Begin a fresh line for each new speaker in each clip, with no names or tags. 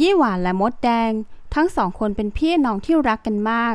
ยี่หว่าและมดแดง ทั้งสองคนเป็นพี่น้องที่รักกันมาก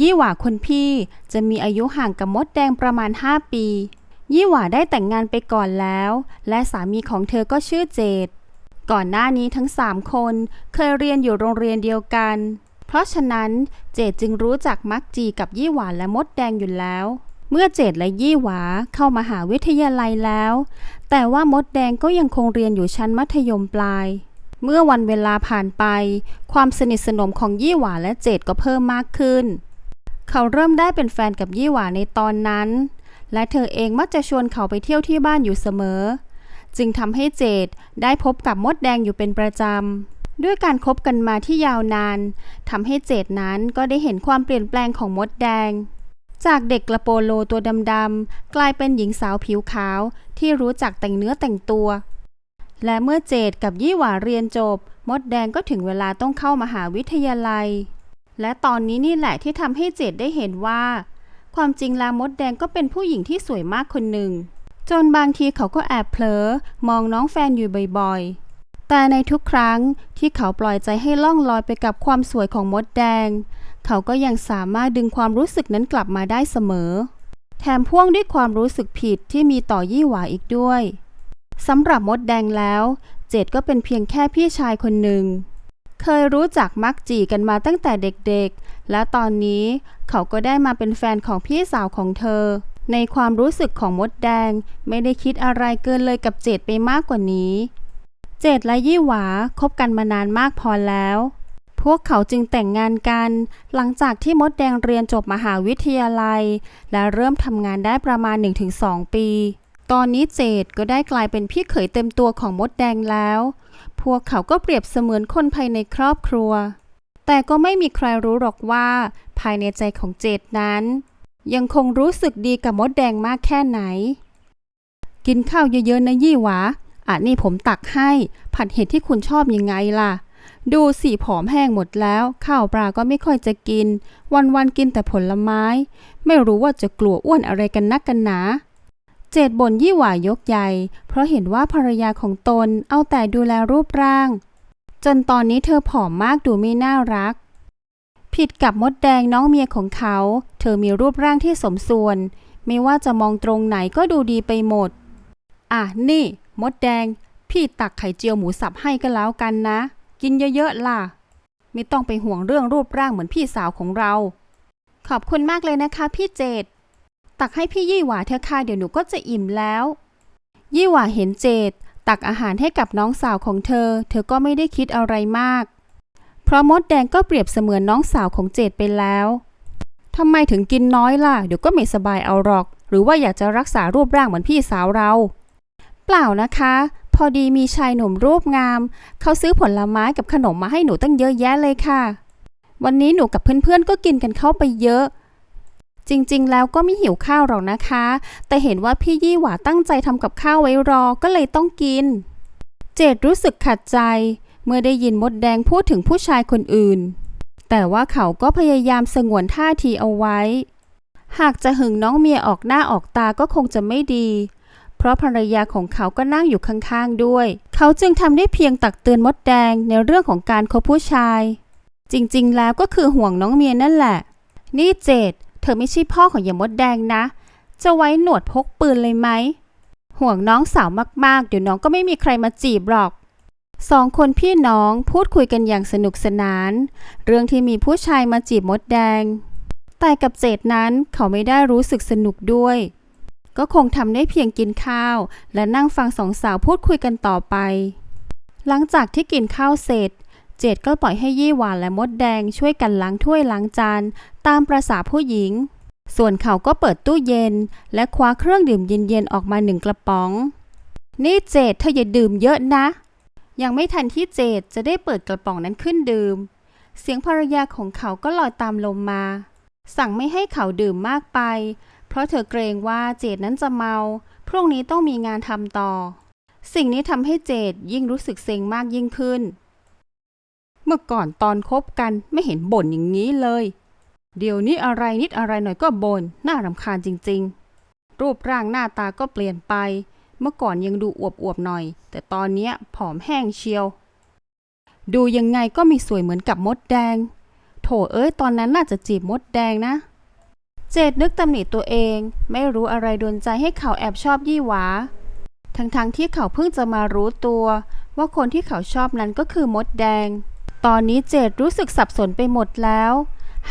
ยี่หว่าคนพี่จะมีอายุห่างกับมดแดงประมาณ 5 ปี ยี่หว่าได้แต่งงานไปก่อนแล้ว และสามีของเธอก็ชื่อเจดก่อนหน้านี้ทั้งสามคนเคยเรียนอยู่โรงเรียนเดียวกัน เพราะฉะนั้นเจดจึงรู้จักมักจีกับยี่หวาและมดแดงอยู่แล้ว เมื่อเจดและยี่หวาเข้ามาหาวิทยาลัยแล้ว แต่ว่ามดแดงก็ยังคงเรียนอยู่ชั้นมัธยมปลาย เมื่อวันเวลาผ่านไป ความสนิทสนมของยี่หวาและเจดก็เพิ่มมากขึ้น เขาเริ่มได้เป็นแฟนกับยี่หวาในตอนนั้น และเธอเองมักจะชวนเขาไปเที่ยวที่บ้านอยู่เสมอ จึงทำให้เจดได้พบกับมดแดงอยู่เป็นประจำ ด้วยการคบกันมาที่ยาวนานทำให้เจดนั้นก็ได้เห็นความเปลี่ยนแปลงของมดแดงจากเด็กกระโปโลตัวดำๆ กลายเป็นหญิงสาวผิวขาวที่รู้จักแต่งเนื้อแต่งตัว และเมื่อเจดกับยี่หวาเรียนจบ มดแดงก็ถึงเวลาต้องเข้ามหาวิทยาลัย และตอนนี้นี่แหละที่ทำให้เจดได้เห็นว่า ความจริงแล้วมดแดงก็เป็นผู้หญิงที่สวยมากคนหนึ่ง จนบางทีเขาก็แอบเผลอมองน้องแฟนอยู่บ่อยๆ แต่ในทุกครั้งที่เขาปล่อยใจให้ล่องลอยไปกับความสวยของมดแดง เขาก็ยังสามารถดึงความรู้สึกนั้นกลับมาได้เสมอ แถมพ่วงด้วยความรู้สึกผิดที่มีต่อยี่หวาอีกด้วย สำหรับมดแดงแล้ว เจดก็เป็นเพียงแค่พี่ชายคนหนึ่ง เคยรู้จักมักจีกันมาตั้งแต่เด็กๆ และตอนนี้เขาก็ได้มาเป็นแฟนของพี่สาวของเธอ ในความรู้สึกของมดแดงไม่ได้คิดอะไรเกินเลยกับเจดไปมากกว่านี้ เจดและยี่หวาคบกันมานานมากพอแล้ว พวกเขาจึงแต่งงานกัน หลังจากที่มดแดงเรียนจบมหาวิทยาลัย และเริ่มทำงานได้ประมาณ 1-2 ปี ตอนนี้เจดก็ได้กลายเป็นพี่เขยเต็มตัวของมดแดงแล้ว พวกเขาก็เปรียบเสมือนคนภายในครอบครัว แต่ก็ไม่มีใครรู้หรอกว่า ภายในใจของเจดนั้น ยังคงรู้สึกดีกับมดแดงมากแค่ไหน กินข้าวเยอะๆนะยี่หวาอะนี่ผมตักให้ ผัดเห็ดที่คุณชอบยังไงล่ะ ดูสิผอมแห้งหมดแล้ว ข้าวปลาก็ไม่ค่อยจะกิน วันๆกินแต่ผลไม้ ไม่รู้ว่าจะกลัวอ้วนอะไรกันนักกันหนา เจดบ่นยี่หวายกใหญ่ เพราะเห็นว่าภรรยาของตนเอาแต่ดูแลรูปร่าง จนตอนนี้เธอผอมมากดูไม่น่ารัก ผิดกับมดแดงน้องเมียของเขา เธอมีรูปร่างที่สมส่วน ไม่ว่าจะมองตรงไหนก็ดูดีไปหมด อะนี่ มดแดง พี่ตักไข่เจียวหมูสับให้ก็แล้วกันนะ กินเยอะๆล่ะ ไม่ต้องไปห่วงเรื่องรูปร่างเหมือนพี่สาวของเรา ขอบคุณมากเลยนะคะ พี่เจด ตักให้พี่ยี่หวาเธอะค่ะเดี๋ยวหนูก็จะอิ่มแล้ว ยี่หวาเห็นเจดตักอาหารให้กับน้องสาวของเธอ เธอก็ไม่ได้คิดอะไรมาก เพราะมดแดงก็เปรียบเสมือนน้องสาวของเจดไปแล้วทำไมถึงกินน้อยล่ะ เดี๋ยวก็ไม่สบายเอาหรอก หรือว่าอยากจะรักษารูปร่างเหมือนพี่สาวเรา เปล่านะคะ พอดีมีชายหนุ่มรูปงาม เขาซื้อผลไม้กับขนมมาให้หนูตั้งเยอะแยะเลยค่ะ วันนี้หนูกับเพื่อนๆก็กินกันเข้าไปเยอะ จริงๆ แล้วก็ไม่หิวข้าวหรอกนะคะ แต่เห็นว่าพี่ยี่หว่าตั้งใจทำกับข้าวไว้รอก็เลยต้องกิน เจดรู้สึกขัดใจ เมื่อได้ยินมดแดงพูดถึงผู้ชายคนอื่น แต่ว่าเขาก็พยายามสงวนท่าทีเอาไว้ หากจะหึงน้องเมียออกหน้าออกตาก็คงจะไม่ดี เพราะภรรยาของเขาก็นั่งอยู่ข้างๆด้วย เขาจึงทำได้เพียงตักเตือนมดแดงในเรื่องของการคบผู้ชาย จริงๆ แล้วก็คือห่วงน้องเมียนั่นแหละ นี่เจด ธอไม่ใช่พ่อของยายมดแดงนะ จะไว้หนวดพกปืนเลยไหม ห่วงน้องสาวมากๆ เดี๋ยวน้องก็ไม่มีใครมาจีบหรอก สองคนพี่น้องพูดคุยกันอย่างสนุกสนาน เรื่องที่มีผู้ชายมาจีบมดแดง แต่กับเจดนั้นเขาไม่ได้รู้สึกสนุกด้วย ก็คงทำได้เพียงกินข้าว และนั่งฟังสองสาวพูดคุยกันต่อไป หลังจากที่กินข้าวเสร็จเจดก็ปล่อยให้ยี่หวานและมดแดงช่วยกันล้างถ้วยล้างจาน ตามประษาผู้หญิง ส่วนเขาก็เปิดตู้เย็น และคว้าเครื่องดื่มเย็นๆออกมาหนึ่งกระป๋อง นี่เจดเธออย่าดื่มเยอะนะ ยังไม่ทันที่เจดจะได้เปิดกระป๋องนั้นขึ้นดื่ม เสียงภรรยาของเขาก็ลอยตามลมมา สั่งไม่ให้เขาดื่มมากไป เพราะเธอเกรงว่าเจดนั้นจะเมา พรุ่งนี้ต้องมีงานทำต่อ สิ่งนี้ทำให้เจดยิ่งรู้สึกเซ็งมากยิ่งขึ้นเมื่อก่อนตอนคบกันไม่เห็นบ่นอย่างนี้เลย เดี๋ยวนี้อะไรนิดอะไรหน่อยก็บน่นน่ารำคาญจริง ๆ รูปร่างหน้าตาก็เปลี่ยนไป เมื่อก่อนยังดูอวบๆหน่อย แต่ตอนนี้ผอมแห้งเชียว ดูยังไงก็มีสวยเหมือนกับมดแดง โถเอ้ยตอนนั้นน่าจะจีบมดแดงนะ เจดนึกตำหนิตัวเอง ไม่รู้อะไรดนใจให้เขาแอบชอบยี่หวา ทั้งๆทที่เขาเพิ่งจะมารู้ตัว ว่าคนที่เขาชอบนั้นก็คือมดแดง ตอนนี้เจดรู้สึกสับสนไปหมดแล้ว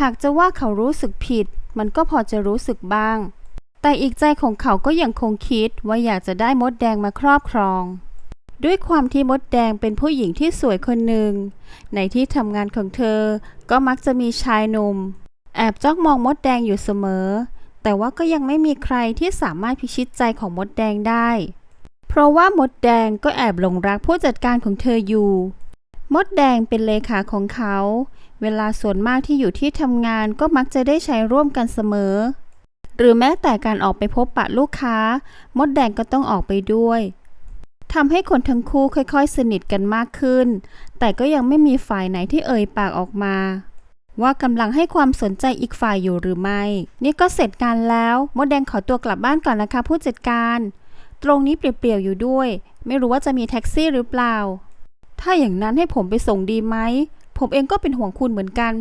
หากจะว่าเขารู้สึกผิด มันก็พอจะรู้สึกบ้าง แต่อีกใจของเขาก็ยังคงคิดว่าอยากจะได้มดแดงมาครอบครอง ด้วยความที่มดแดงเป็นผู้หญิงที่สวยคนหนึ่ง ในที่ทำงานของเธอ ก็มักจะมีชายหนุ่ม แอบจ้องมองมดแดงอยู่เสมอ แต่ว่าก็ยังไม่มีใครที่สามารถพิชิตใจของมดแดงได้ เพราะว่ามดแดงก็แอบหลงรักผู้จัดการของเธออยู่ มดแดงเป็นเลขาของเขา เวลาส่วนมากที่อยู่ที่ทำงานก็มักจะได้ใช้ร่วมกันเสมอ หรือแม้แต่การออกไปพบปะลูกค้า มดแดงก็ต้องออกไปด้วยทำให้คนทั้งคู่ค่อยๆ สนิทกันมากขึ้น แต่ก็ยังไม่มีฝ่ายไหนที่เอ่ยปากออกมา ว่ากำลังให้ความสนใจอีกฝ่ายอยู่หรือไม่ นี่ก็เสร็จงานแล้ว มดแดงขอตัวกลับบ้านก่อนนะคะ ผู้จัดการ ตรงนี้เปลี่ยวๆอยู่ด้วย ไม่รู้ว่าจะมีแท็กซี่หรือเปล่า ถ้าอย่างนั้นให้ผมไปส่งดีไหม ผมเองก็เป็นห่วงคุณเหมือนกัน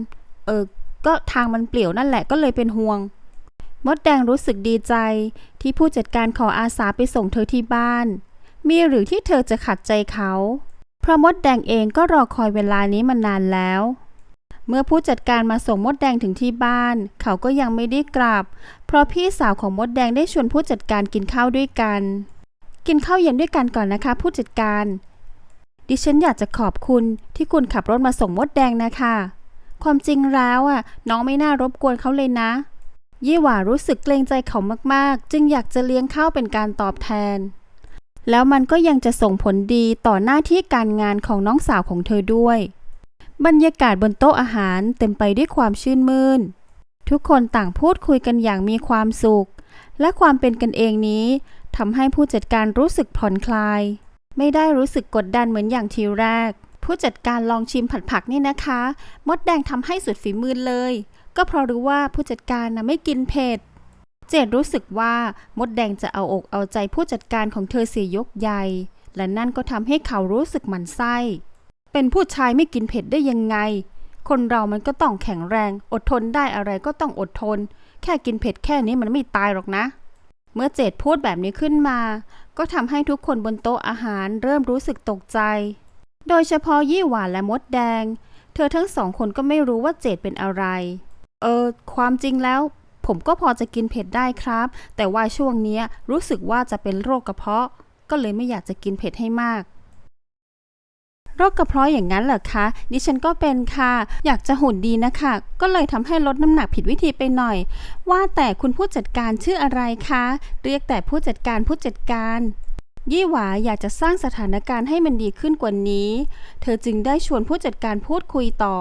เออ ก็ทางมันเปลี่ยวนั่นแหละก็เลยเป็นห่วง มดแดงรู้สึกดีใจที่ผู้จัดการขออาสาไปส่งเธอที่บ้าน มีหรือที่เธอจะขัดใจเขา เพราะมดแดงเองก็รอคอยเวลานี้มานานแล้ว เมื่อผู้จัดการมาส่งมดแดงถึงที่บ้าน เขาก็ยังไม่ได้กลับ เพราะพี่สาวของมดแดงได้ชวนผู้จัดการกินข้าวด้วยกัน กินข้าวเย็นด้วยกันก่อนนะคะ ผู้จัดการ ดิฉันอยากจะขอบคุณที่คุณขับรถมาส่งมดแดงนะคะ ความจริงแล้วอะ น้องไม่น่ารบกวนเขาเลยนะ ยี่หว่ารู้สึกเกรงใจเขามากๆ จึงอยากจะเลี้ยงข้าวเป็นการตอบแทน แล้วมันก็ยังจะส่งผลดีต่อหน้าที่การงานของน้องสาวของเธอด้วย บรรยากาศบนโต๊ะอาหารเต็มไปด้วยความชื่นมื่น ทุกคนต่างพูดคุยกันอย่างมีความสุข และความเป็นกันเองนี้ทำให้ผู้จัดการรู้สึกผ่อนคลาย ไม่ได้รู้สึกกดดันเหมือนอย่างทีแรก ผู้จัดการลองชิมผัดผักนี่นะคะ มดแดงทำให้สุดฝีมือเลย ก็เพราะรู้ว่าผู้จัดการนะไม่กินเผ็ด เจดรู้สึกว่ามดแดงจะเอาอกเอาใจผู้จัดการของเธอเสียยกใหญ่ และนั่นก็ทำให้เขารู้สึกหมันไส้ เป็นผู้ชายไม่กินเผ็ดได้ยังไง คนเรามันก็ต้องแข็งแรง อดทนได้อะไรก็ต้องอดทน แค่กินเผ็ดแค่นี้มันไม่ตายหรอกนะเมื่อเจดพูดแบบนี้ขึ้นมา ก็ทำให้ทุกคนบนโต๊ะอาหารเริ่มรู้สึกตกใจ โดยเฉพาะยี่หวานและมดแดง เธอทั้งสองคนก็ไม่รู้ว่าเจดเป็นอะไร เออ ความจริงแล้ว ผมก็พอจะกินเผ็ดได้ครับ แต่ว่าช่วงนี้รู้สึกว่าจะเป็นโรคกระเพาะ ก็เลยไม่อยากจะกินเผ็ดให้มาก โรคกระเพาะอย่างนั้นเหรอคะ ดิฉันก็เป็นค่ะ อยากจะหุ่นดีนะคะ ก็เลยทำให้ลดน้ำหนักผิดวิธีไปหน่อย ว่าแต่คุณผู้จัดการชื่ออะไรคะ เรียกแต่ผู้จัดการผู้จัดการยี่หวาอยากจะสร้างสถานการณ์ให้มันดีขึ้นกว่านี้ เธอจึงได้ชวนผู้จัดการพูดคุยต่อ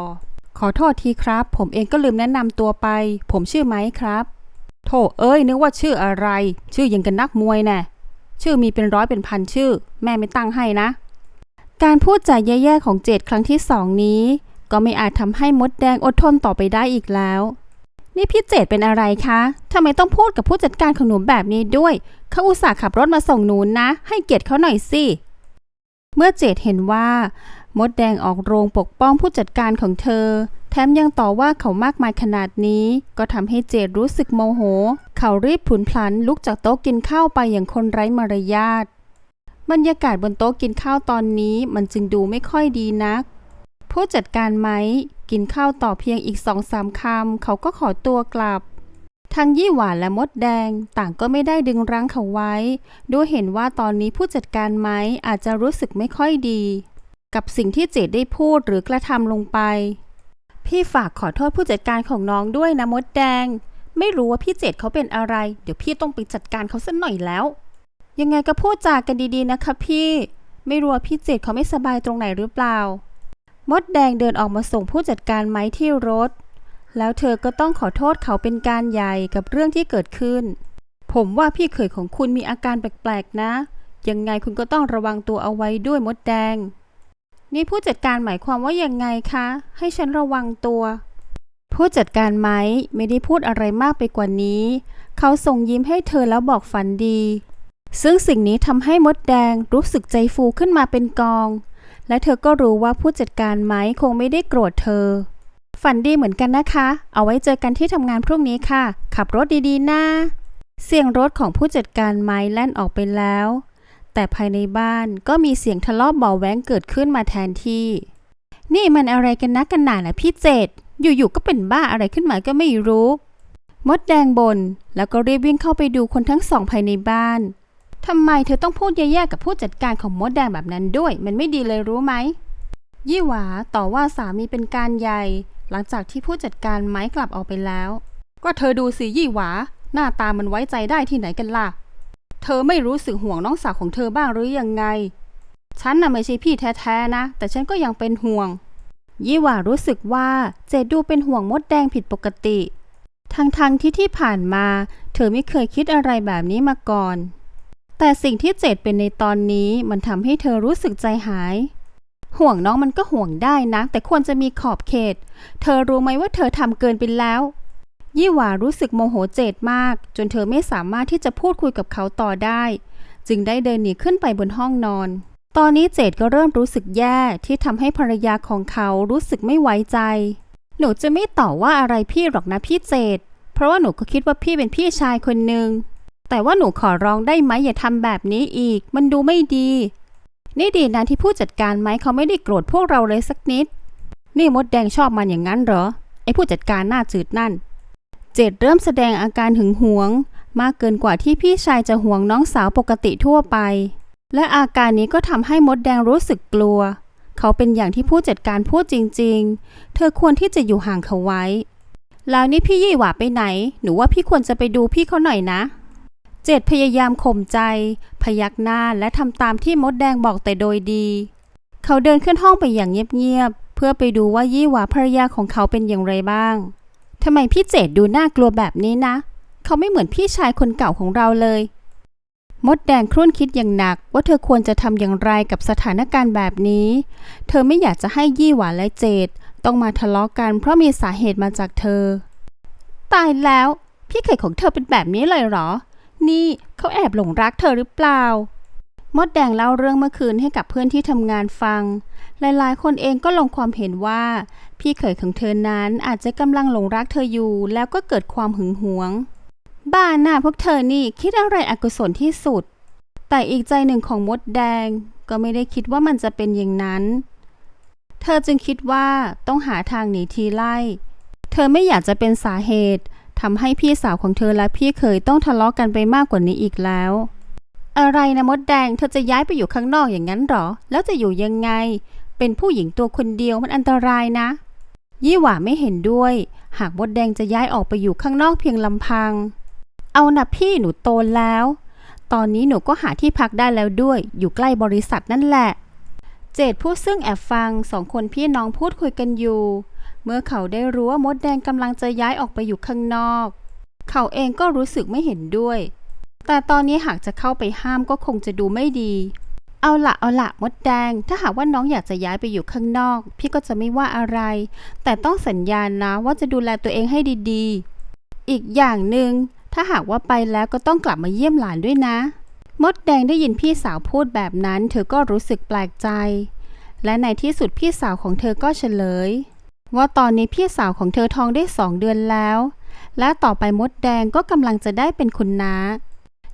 ขอโทษทีครับ ผมเองก็ลืมแนะนำตัวไป ผมชื่อไหมครับโถเอ้ยนึกว่าชื่ออะไร ชื่อยังกันนักมวยแน่ชื่อมีเป็นร้อยเป็นพันชื่อ แม่ไม่ตั้งให้นะ การพูดจาแย่ๆของเจดครั้งที่สองนี้ ก็ไม่อาจทำให้มดแดงอดทนต่อไปได้อีกแล้ว นี่พี่เจดเป็นอะไรคะทำไมต้องพูดกับผู้จัดการของหนูแบบนี้ด้วยเขาอุตส่าห์ขับรถมาส่งหนูนะ ให้เกียรติเขาหน่อยสิเมื่อเจดเห็นว่า มดแดงออกโรงปกป้องผู้จัดการของเธอ แถมยังต่อว่าเขามากมายขนาดนี้ ก็ทำให้เจดรู้สึกโมโห เขารีบผุนพลันลุกจากโต๊ะกินข้าวไปอย่างคนไร้มารยาท บรรยากาศบนโต๊ะกินข้าวตอนนี้มันจึงดูไม่ค่อยดีนัก ผู้จัดการไหมกินข้าวต่อเพียงอีกสองสามคำเขาก็ขอตัวกลับทั้งยี่หวานและมดแดงต่างก็ไม่ได้ดึงรั้งเขาไว้ ด้วยเห็นว่าตอนนี้ผู้จัดการไหมอาจจะรู้สึกไม่ค่อยดี กับสิ่งที่เจดได้พูดหรือกระทำลงไป พี่ฝากขอโทษผู้จัดการของน้องด้วยนะมดแดง ไม่รู้ว่าพี่เจดเขาเป็นอะไร เดี๋ยวพี่ต้องไปจัดการเขาสักหน่อยแล้ว ยังไงก็พูดจากันดีๆนะคะพี่ ไม่รู้ว่าพี่เจดเขาไม่สบายตรงไหนหรือเปล่า มดแดงเดินออกมาส่งผู้จัดการไม้ที่รถ แล้วเธอก็ต้องขอโทษเขาเป็นการใหญ่กับเรื่องที่เกิดขึ้น ผมว่าพี่เขยของคุณมีอาการแปลกๆนะ ยังไงคุณก็ต้องระวังตัวเอาไว้ด้วยมดแดง นี่ผู้จัดการหมายความว่ายังไงคะ ให้ฉันระวังตัวผู้จัดการไม้ไม่ได้พูดอะไรมากไปกว่านี้ เขาส่งยิ้มให้เธอแล้วบอกฝันดี ซึ่งสิ่งนี้ทำให้มดแดงรู้สึกใจฟูขึ้นมาเป็นกอง และเธอก็รู้ว่าผู้จัดการไม้คงไม่ได้โกรธเธอ ฝันดีเหมือนกันนะคะ เอาไว้เจอกันที่ทำงานพรุ่งนี้ค่ะ ขับรถดีๆนะเสียงรถของผู้จัดการไม้แล่นออกไปแล้ว แต่ภายในบ้านก็มีเสียงทะเลาะเบาะแว้งเกิดขึ้นมาแทนที่ นี่มันอะไรกันนักกันหนาล่ะพี่เจดอยู่ๆก็เป็นบ้าอะไรขึ้นมาก็ไม่รู้ มดแดงบน แล้วก็รีบวิ่งเข้าไปดูคนทั้งสองภายในบ้าน ทำไมเธอต้องพูดแย่ๆกับผู้จัดการของมดแดงแบบนั้นด้วย มันไม่ดีเลยรู้ไหม ยี่หวาต่อว่าสามีเป็นการใหญ่ หลังจากที่ผู้จัดการไม้กลับออกไปแล้ว ก็เธอดูสิยี่หวา หน้าตามันไว้ใจได้ที่ไหนกันล่ะ เธอไม่รู้สึกห่วงน้องสาวของเธอบ้างหรือยังไง ฉันน่ะไม่ใช่พี่แท้ๆนะ แต่ฉันก็ยังเป็นห่วง ยี่หว่ารู้สึกว่าเจดดูเป็นห่วงมดแดงผิดปกติ ทั้งๆที่ที่ผ่านมา เธอไม่เคยคิดอะไรแบบนี้มาก่อน แต่สิ่งที่เจดเป็นในตอนนี้มันทำให้เธอรู้สึกใจหาย ห่วงน้องมันก็ห่วงได้นะ แต่ควรจะมีขอบเขต เธอรู้ไหมว่าเธอทำเกินไปแล้ว ยี่หว่ารู้สึกโมโหเจดมาก จนเธอไม่สามารถที่จะพูดคุยกับเขาต่อได้ จึงได้เดินหนีขึ้นไปบนห้องนอน ตอนนี้เจดก็เริ่มรู้สึกแย่ที่ทำให้ภรรยาของเขารู้สึกไม่ไว้ใจ หนูจะไม่ต่อว่าอะไรพี่หรอกนะพี่เจดเพราะว่าหนูก็คิดว่าพี่เป็นพี่ชายคนหนึ่ง แต่ว่าหนูขอร้องได้ไหมอย่าทำแบบนี้อีก มันดูไม่ดี นี่ดีนะที่ผู้จัดการไหมเขาไม่ได้โกรธพวกเราเลยสักนิด นี่มดแดงชอบมันอย่างนั้นเหรอ ไอ้ผู้จัดการหน้าจืดนั่น เจดเริ่มแสดงอาการหึงหวง มากเกินกว่าที่พี่ชายจะห่วงน้องสาวปกติทั่วไป และอาการนี้ก็ทำให้มดแดงรู้สึกกลัว เขาเป็นอย่างที่ผู้จัดการพูดจริง ๆ เธอควรที่จะอยู่ห่างเขาไว้ แล้วนี่พี่ยี่หว่าไปไหน หนูว่าพี่ควรจะไปดูพี่เขาหน่อยนะ เจดพยายามข่มใจ พยักหน้าและทำตามที่มดแดงบอกแต่โดยดี เขาเดินขึ้นห้องไปอย่างเงียบๆเพื่อไปดูว่ายี่หว่าภรรยาของเขาเป็นอย่างไรบ้างทำไมพี่เจดดูน่ากลัวแบบนี้นะ เขาไม่เหมือนพี่ชายคนเก่าของเราเลย มดแดงครุ่นคิดอย่างหนักว่าเธอควรจะทำอย่างไรกับสถานการณ์แบบนี้ เธอไม่อยากจะให้ยี่หวาและเจดต้องมาทะเลาะกันเพราะมีสาเหตุมาจากเธอ ตายแล้ว พี่เขยของเธอเป็นแบบนี้เลยเหรอ นี่เขาแอบหลงรักเธอหรือเปล่า มดแดงเล่าเรื่องเมื่อคืนให้กับเพื่อนที่ทำงานฟัง หลายๆ คนเองก็ลงความเห็นว่า พี่เขยของเธอนั้นอาจจะกำลังหลงรักเธออยู่ แล้วก็เกิดความหึงหวง บ้าหน้าพวกเธอนี่คิดอะไรอกุศลที่สุด แต่อีกใจหนึ่งของมดแดง ก็ไม่ได้คิดว่ามันจะเป็นอย่างนั้น เธอจึงคิดว่าต้องหาทางหนีทีไล่ เธอไม่อยากจะเป็นสาเหตุ ทำให้พี่สาวของเธอและพี่เขยต้องทะเลาะกันไปมากกว่านี้อีกแล้ว อะไรนะมดแดงเธอจะย้ายไปอยู่ข้างนอกอย่างนั้นหรอ แล้วจะอยู่ยังไง เป็นผู้หญิงตัวคนเดียวมันอันตรายนะ ยี่หว่าไม่เห็นด้วย หากมดแดงจะย้ายออกไปอยู่ข้างนอกเพียงลำพัง เอานะพี่หนูโตแล้ว ตอนนี้หนูก็หาที่พักได้แล้วด้วย อยู่ใกล้บริษัทนั่นแหละ เจดผู้ซึ่งแอบฟังสองคนพี่น้องพูดคุยกันอยู่ เมื่อเขาได้รู้ว่ามดแดงกำลังจะย้ายออกไปอยู่ข้างนอก เขาเองก็รู้สึกไม่เห็นด้วย แต่ตอนนี้หากจะเข้าไปห้ามก็คงจะดูไม่ดี เอาละเอาละมดแดง ถ้าหากว่าน้องอยากจะย้ายไปอยู่ข้างนอก พี่ก็จะไม่ว่าอะไร แต่ต้องสัญญาณนะว่าจะดูแลตัวเองให้ดีๆ อีกอย่างหนึ่งถ้าหากว่าไปแล้วก็ต้องกลับมาเยี่ยมหลานด้วยนะ มดแดงได้ยินพี่สาวพูดแบบนั้น เธอก็รู้สึกแปลกใจ และในที่สุดพี่สาวของเธอก็เฉลย ว่าตอนนี้พี่สาวของเธอท้องได้สองเดือนแล้ว และต่อไปมดแดงก็กำลังจะได้เป็นคุณน้า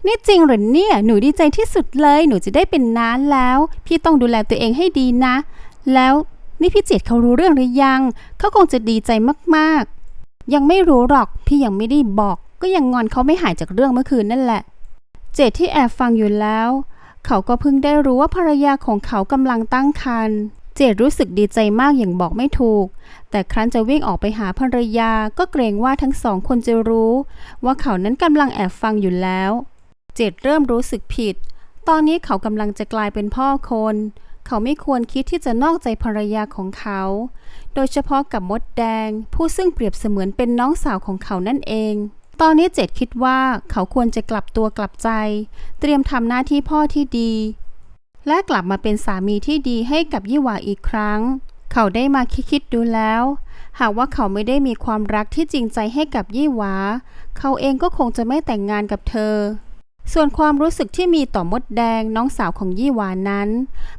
นี่จริงเหรือเนี่ย หนูดีใจที่สุดเลย หนูจะได้เป็นน้าแล้ว พี่ต้องดูแลตัวเองให้ดีนะ แล้วนี่พี่เจดเขารู้เรื่องหรือยัง เขาคงจะดีใจมากๆ ยังไม่รู้หรอก พี่ยังไม่ได้บอก ก็ยังงอนเขาไม่หายจากเรื่องเมื่อคืนนั่นแหละ เจดที่แอบฟังอยู่แล้ว เขาก็เพิ่งได้รู้ว่าภรรยาของเขากำลังตั้งครรภ์ เจดรู้สึกดีใจมากอย่างบอกไม่ถูก แต่ครั้นจะวิ่งออกไปหาภรรยาก็เกรงว่าทั้งสองคนจะรู้ ว่าเขานั้นกำลังแอบฟังอยู่แล้ว เจดเริ่มรู้สึกผิด ตอนนี้เขากำลังจะกลายเป็นพ่อคน เขาไม่ควรคิดที่จะนอกใจภรรยาของเขา โดยเฉพาะกับมดแดง ผู้ซึ่งเปรียบเสมือนเป็นน้องสาวของเขานั่นเองตอนนี้เจดคิดว่าเขาควรจะกลับตัวกลับใจ เตรียมทำหน้าที่พ่อที่ดี และกลับมาเป็นสามีที่ดีให้กับยี่หวาอีกครั้ง เขาได้มาคิดๆดูแล้ว หากว่าเขาไม่ได้มีความรักที่จริงใจให้กับยี่หวา เขาเองก็คงจะไม่แต่งงานกับเธอ ส่วนความรู้สึกที่มีต่อมดแดงน้องสาวของยี่หวานั้น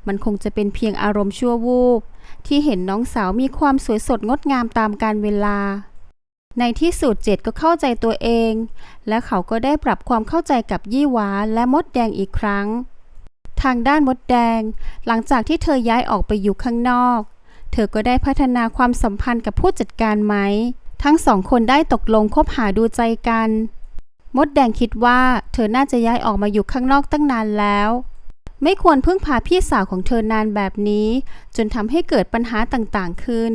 มันคงจะเป็นเพียงอารมณ์ชั่ววูบที่เห็นน้องสาวมีความสวยสดงดงามตามกาลเวลา ในที่สุดเจ็ดก็เข้าใจตัวเอง และเขาก็ได้ปรับความเข้าใจกับยี่หวาและมดแดงอีกครั้ง ทางด้านมดแดง หลังจากที่เธอย้ายออกไปอยู่ข้างนอก เธอก็ได้พัฒนาความสัมพันธ์กับผู้จัดการไหม ทั้งสองคนได้ตกลงคบหาดูใจกัน มดแดงคิดว่าเธอน่าจะย้ายออกมาอยู่ข้างนอกตั้งนานแล้ว ไม่ควรพึ่งพาพี่สาวของเธอนานแบบนี้ จนทำให้เกิดปัญหาต่างๆขึ้น